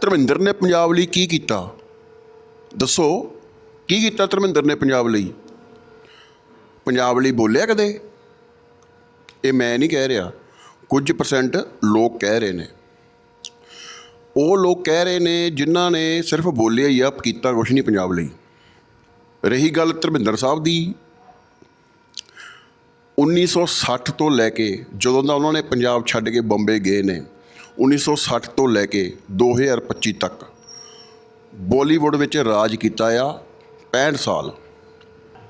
ਧਰਮਿੰਦਰ ਨੇ ਪੰਜਾਬ ਲਈ ਕੀ ਕੀਤਾ? ਦੱਸੋ, ਕੀ ਕੀਤਾ ਧਰਮਿੰਦਰ ਨੇ ਪੰਜਾਬ ਲਈ? ਪੰਜਾਬ ਲਈ ਬੋਲਿਆ ਕਦੇ? ਇਹ ਮੈਂ ਨਹੀਂ ਕਹਿ ਰਿਹਾ। ਕੁਝ ਪਰਸੈਂਟ ਲੋਕ ਕਹਿ ਰਹੇ ਨੇ। ਉਹ ਲੋਕ ਕਹਿ ਰਹੇ ਨੇ ਜਿਨ੍ਹਾਂ ਨੇ ਸਿਰਫ ਬੋਲਿਆ ਹੀ ਆ, ਕੀਤਾ ਕੁਛ ਨਹੀਂ ਪੰਜਾਬ ਲਈ। ਰਹੀ ਗੱਲ ਧਰਮਿੰਦਰ ਸਾਹਿਬ ਦੀ। 1960 ਤੋਂ ਲੈ ਕੇ ਜਦੋਂ ਦਾ ਉਹਨਾਂ ਨੇ ਪੰਜਾਬ ਛੱਡ ਕੇ ਬੰਬੇ ਗਏ ਨੇ 1960 ਤੋਂ ਲੈ ਕੇ 2025 ਤੱਕ ਬਾਲੀਵੁੱਡ ਵਿੱਚ ਰਾਜ ਕੀਤਾ ਆ 65 ਸਾਲ।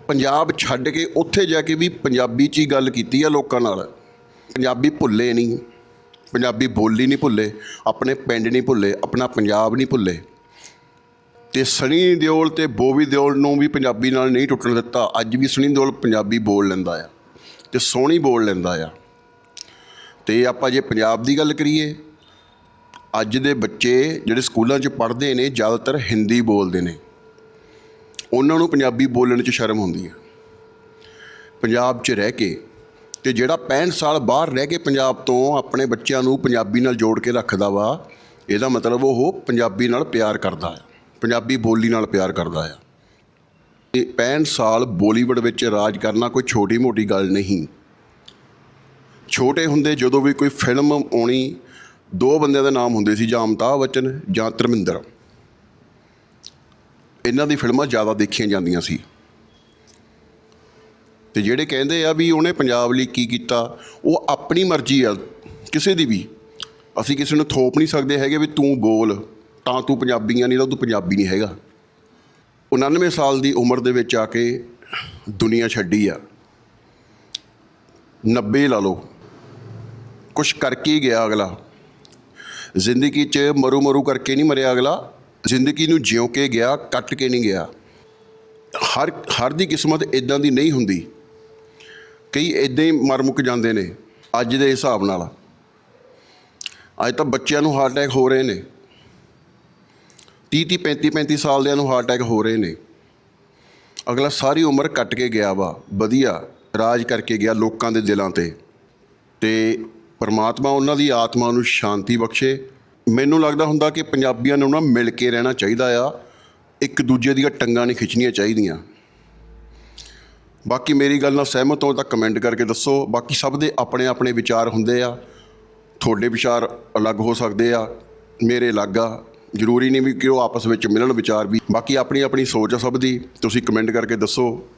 ਪੰਜਾਬ ਛੱਡ ਕੇ ਉੱਥੇ ਜਾ ਕੇ ਵੀ ਪੰਜਾਬੀ 'ਚ ਹੀ ਗੱਲ ਕੀਤੀ ਆ ਲੋਕਾਂ ਨਾਲ। ਪੰਜਾਬੀ ਭੁੱਲੇ ਨਹੀਂ, ਪੰਜਾਬੀ ਬੋਲੀ ਨਹੀਂ ਭੁੱਲੇ, ਆਪਣੇ ਪਿੰਡ ਨਹੀਂ ਭੁੱਲੇ, ਆਪਣਾ ਪੰਜਾਬ ਨਹੀਂ ਭੁੱਲੇ। ਤੇ ਸਣੀ ਦਿਓਲ ਤੇ ਬੋਵੀ ਦਿਓਲ ਨੂੰ ਵੀ ਪੰਜਾਬੀ ਨਾਲ ਨਹੀਂ ਟੁੱਟਣ ਦਿੱਤਾ। ਅੱਜ ਵੀ ਸਣੀ ਦਿਓਲ ਪੰਜਾਬੀ ਬੋਲ ਲੈਂਦਾ ਆ ਤੇ ਸੋਹਣੀ ਬੋਲ ਲੈਂਦਾ ਆ। ਤੇ ਆਪਾਂ ਜੇ ਪੰਜਾਬ ਦੀ ਗੱਲ ਕਰੀਏ ਅੱਜ ਦੇ ਬੱਚੇ ਜਿਹੜੇ ਸਕੂਲਾਂ 'ਚ ਪੜ੍ਹਦੇ ਨੇ, ਜ਼ਿਆਦਾਤਰ ਹਿੰਦੀ ਬੋਲਦੇ ਨੇ। ਉਹਨਾਂ ਨੂੰ ਪੰਜਾਬੀ ਬੋਲਣ 'ਚ ਸ਼ਰਮ ਹੁੰਦੀ ਹੈ ਪੰਜਾਬ 'ਚ ਰਹਿ ਕੇ ਤੇ ਜਿਹੜਾ 65 ਸਾਲ ਬਾਹਰ ਰਹਿ ਕੇ ਪੰਜਾਬ ਤੋਂ ਆਪਣੇ ਬੱਚਿਆਂ ਨੂੰ ਪੰਜਾਬੀ ਨਾਲ ਜੋੜ ਕੇ ਰੱਖਦਾ ਵਾ, ਇਹਦਾ ਮਤਲਬ ਉਹ ਪੰਜਾਬੀ ਨਾਲ ਪਿਆਰ ਕਰਦਾ ਹੈ ਪੰਜਾਬੀ ਬੋਲੀ ਨਾਲ ਪਿਆਰ ਕਰਦਾ ਆ। ਇਹ 65 ਸਾਲ ਬਾਲੀਵੁੱਡ ਵਿੱਚ ਰਾਜ ਕਰਨਾ ਕੋਈ ਛੋਟੀ ਮੋਟੀ ਗੱਲ ਨਹੀਂ। ਛੋਟੇ ਹੁੰਦੇ ਜਦੋਂ ਵੀ ਕੋਈ ਫਿਲਮ ਆਉਣੀ ਦੋ ਬੰਦਿਆਂ ਦੇ ਨਾਮ ਹੁੰਦੇ ਸੀ ਜਾਂ ਅਮਿਤਾਭ ਬੱਚਨ ਜਾਂ ਧਰਮਿੰਦਰ। ਇਹਨਾਂ ਦੀ ਫਿਲਮਾਂ ਜ਼ਿਆਦਾ ਦੇਖੀਆਂ ਜਾਂਦੀਆਂ ਸੀ। ਤੇ ਜਿਹੜੇ ਕਹਿੰਦੇ ਆ ਵੀ ਉਹਨੇ ਪੰਜਾਬ ਲਈ ਕੀ ਕੀਤਾ, ਉਹ ਆਪਣੀ ਮਰਜ਼ੀ ਆ, ਕਿਸੇ ਦੀ ਵੀ। ਅਸੀਂ ਕਿਸੇ ਨੂੰ ਥੋਪ ਨਹੀਂ ਸਕਦੇ ਹੈਗੇ ਵੀ ਤੂੰ ਬੋਲ, ਤਾਂ ਤੂੰ ਪੰਜਾਬੀਆਂ ਨਹੀਂ ਤਾਂ ਤੂੰ ਪੰਜਾਬੀ ਨਹੀਂ ਹੈਗਾ। 99 ਸਾਲ ਦੀ ਉਮਰ ਦੇ ਵਿੱਚ ਆ ਕੇ ਦੁਨੀਆ ਛੱਡੀ ਆ। 90 ਲਾ ਲਓ। ਕੁਛ ਕਰਕੇ ਗਿਆ ਅਗਲਾ। ਜ਼ਿੰਦਗੀ 'ਚ ਮਰੂ ਮਰੂ ਕਰਕੇ ਨਹੀਂ ਮਰਿਆ ਅਗਲਾ। ਜ਼ਿੰਦਗੀ ਨੂੰ ਜਿਉ ਕੇ ਗਿਆ, ਕੱਟ ਕੇ ਨਹੀਂ ਗਿਆ। ਹਰ ਹਰ ਦੀ ਕਿਸਮਤ ਇਦਾਂ ਦੀ ਨਹੀਂ ਹੁੰਦੀ। ਕਈ ਇਦਾਂ ਹੀ ਮਰ ਮੁੱਕ ਜਾਂਦੇ ਨੇ, ਅੱਜ ਦੇ ਹਿਸਾਬ ਨਾਲ। ਅੱਜ ਤਾਂ ਬੱਚਿਆਂ ਨੂੰ ਹਾਰਟ ਅਟੈਕ ਹੋ ਰਹੇ ਨੇ। 30 30 35 35 ਸਾਲ ਦਿਆਂ ਨੂੰ ਹਾਰਟ ਅਟੈਕ ਹੋ ਰਹੇ ਨੇ। ਅਗਲਾ ਸਾਰੀ ਉਮਰ ਕੱਟ ਕੇ ਗਿਆ ਵਾ, ਵਧੀਆ ਰਾਜ ਕਰਕੇ ਗਿਆ ਲੋਕਾਂ ਦੇ ਦਿਲਾਂ ਤੇ। ਤੇ ਪਰਮਾਤਮਾ ਉਹਨਾਂ ਦੀ ਆਤਮਾ ਨੂੰ ਸ਼ਾਂਤੀ ਬਖਸ਼ੇ। ਮੈਨੂੰ ਲੱਗਦਾ ਹੁੰਦਾ ਕਿ ਪੰਜਾਬੀਆਂ ਨੂੰ ਨਾ ਮਿਲ ਕੇ ਰਹਿਣਾ ਚਾਹੀਦਾ ਆ। ਇੱਕ ਦੂਜੇ ਦੀਆਂ ਟੰਗਾਂ ਨਹੀਂ ਖਿੱਚਣੀਆਂ ਚਾਹੀਦੀਆਂ। ਬਾਕੀ ਮੇਰੀ ਗੱਲ ਨਾਲ ਸਹਿਮਤ ਹੋ ਤਾਂ ਕਮੈਂਟ ਕਰਕੇ ਦੱਸੋ। ਬਾਕੀ ਸਭ ਦੇ ਆਪਣੇ ਆਪਣੇ ਵਿਚਾਰ ਹੁੰਦੇ ਆ। ਤੁਹਾਡੇ ਵਿਚਾਰ ਅਲੱਗ ਹੋ ਸਕਦੇ ਆ। ਮੇਰੇ ਅਲੱਗ ਆ। ਜ਼ਰੂਰੀ ਨਹੀਂ ਵੀ ਕਿ ਉਹ ਆਪਸ ਵਿੱਚ ਮਿਲਣ ਵਿਚਾਰ ਵੀ। ਬਾਕੀ ਆਪਣੀ ਆਪਣੀ ਸੋਚ ਆ ਸਭ ਦੀ। ਤੁਸੀਂ ਕਮੈਂਟ ਕਰਕੇ ਦੱਸੋ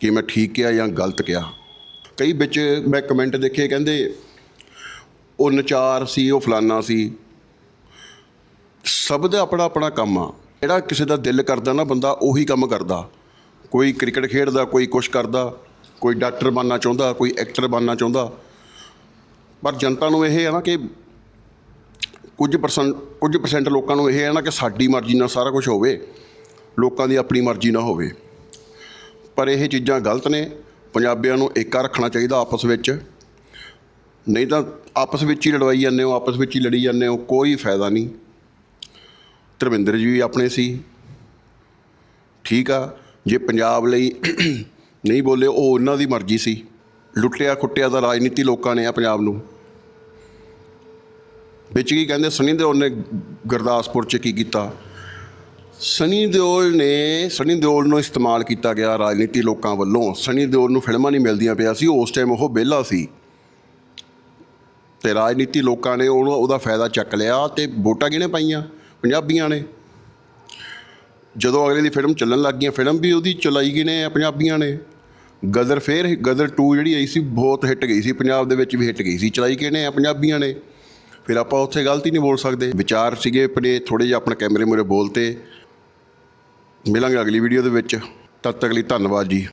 ਕਿ ਮੈਂ ਠੀਕ ਕਿਹਾ ਜਾਂ ਗਲਤ ਕਿਹਾ। ਕਈ ਵਿੱਚ ਮੈਂ ਕਮੈਂਟ ਦੇਖੇ ਕਹਿੰਦੇ ਉਹ ਨਚਾਰ ਸੀ, ਉਹ ਫਲਾਨਾ ਸੀ। ਸਭ ਦਾ ਆਪਣਾ ਆਪਣਾ ਕੰਮ ਆ। ਜਿਹੜਾ ਕਿਸੇ ਦਾ ਦਿਲ ਕਰਦਾ ਨਾ ਬੰਦਾ, ਉਹੀ ਕੰਮ ਕਰਦਾ। ਕੋਈ ਕ੍ਰਿਕਟ ਖੇਡਦਾ, ਕੋਈ ਕੁਛ ਕਰਦਾ, ਕੋਈ ਡਾਕਟਰ ਬਣਨਾ ਚਾਹੁੰਦਾ, ਕੋਈ ਐਕਟਰ ਬਣਨਾ ਚਾਹੁੰਦਾ। ਪਰ ਜਨਤਾ ਨੂੰ ਇਹ ਹੈ ਨਾ ਕਿ ਕੁਝ ਪਰਸੈਂਟ ਕੁਝ ਪਰਸੈਂਟ ਲੋਕਾਂ ਨੂੰ ਇਹ ਹੈ ਨਾ ਕਿ ਸਾਡੀ ਮਰਜ਼ੀ ਨਾਲ ਸਾਰਾ ਕੁਝ ਹੋਵੇ। ਲੋਕਾਂ ਦੀ ਆਪਣੀ ਮਰਜ਼ੀ ਨਾ ਹੋਵੇ। ਪਰ ਇਹ ਚੀਜ਼ਾਂ ਗਲਤ ਨੇ। ਪੰਜਾਬੀਆਂ ਨੂੰ ਏਕਾ ਰੱਖਣਾ ਚਾਹੀਦਾ ਆਪਸ ਵਿੱਚ। ਨਹੀਂ ਤਾਂ ਆਪਸ ਵਿੱਚ ਹੀ ਲੜਵਾਈ ਜਾਂਦੇ ਹੋ, ਆਪਸ ਵਿੱਚ ਹੀ ਲੜੀ ਜਾਂਦੇ ਹੋ, ਕੋਈ ਫਾਇਦਾ ਨਹੀਂ। ਧਰਮਿੰਦਰ ਜੀ ਵੀ ਆਪਣੇ ਸੀ। ਠੀਕ ਆ, ਜੇ ਪੰਜਾਬ ਲਈ ਨਹੀਂ ਬੋਲੇ, ਉਹ ਉਹਨਾਂ ਦੀ ਮਰਜ਼ੀ ਸੀ। ਲੁੱਟਿਆ ਖੁੱਟਿਆ ਦਾ ਰਾਜਨੀਤੀ ਲੋਕਾਂ ਨੇ ਆ ਪੰਜਾਬ ਨੂੰ। ਵਿੱਚ ਕੀ ਕਹਿੰਦੇ, ਸਨੀ ਦਿਓਲ ਨੇ ਗੁਰਦਾਸਪੁਰ 'ਚ ਕੀ ਕੀਤਾ? ਸਨੀ ਦਿਓਲ ਨੇ, ਸਨੀ ਦਿਓਲ ਨੂੰ ਇਸਤੇਮਾਲ ਕੀਤਾ ਗਿਆ ਰਾਜਨੀਤੀ ਲੋਕਾਂ ਵੱਲੋਂ। ਸਨੀ ਦਿਓਲ ਨੂੰ ਫਿਲਮਾਂ ਨਹੀਂ ਮਿਲਦੀਆਂ ਪਿਆ ਸੀ, ਉਸ ਟਾਈਮ ਉਹ ਵਿਹਲਾ ਸੀ। ਤੇ ਰਾਜਨੀਤੀ ਲੋਕਾਂ ਨੇ ਉਹਨੂੰ ਉਹਦਾ ਫਾਇਦਾ ਚੱਕ ਲਿਆ ਤੇ ਵੋਟਾਂ ਕਿਹਨੇ ਪਾਈਆਂ? ਪੰਜਾਬੀਆਂ ਨੇ। ਜਦੋਂ ਅਗਲੇ ਦੀ ਫਿਲਮ ਚੱਲਣ ਲੱਗ ਗਈਆਂ, ਫਿਲਮ ਵੀ ਉਹਦੀ ਚਲਾਈ ਗਈ ਨੇ ਪੰਜਾਬੀਆਂ ਨੇ। ਗਦਰ ਫੇਰ, ਗਦਰ 2 ਜਿਹੜੀ ਆਈ ਸੀ, ਬਹੁਤ ਹਿੱਟ ਗਈ ਸੀ, ਪੰਜਾਬ ਦੇ ਵਿੱਚ ਵੀ ਹਿੱਟ ਗਈ ਸੀ। ਚਲਾਈ ਕਿਹਨੇ? ਆ ਪੰਜਾਬੀਆਂ ਨੇ। ਫਿਰ ਆਪਾਂ ਉੱਥੇ ਗਲਤੀ ਨਹੀਂ ਬੋਲ ਸਕਦੇ। ਵਿਚਾਰ ਸੀਗੇ ਆਪਣੇ ਥੋੜੇ ਜਿਹਾ ਆਪਣੇ ਕੈਮਰੇ ਮੂਰੇ ਬੋਲਤੇ। ਮਿਲਾਂਗੇ ਅਗਲੀ ਵੀਡੀਓ ਦੇ ਵਿੱਚ। ਤਦ ਤੱਕ ਲਈ ਧੰਨਵਾਦ ਜੀ।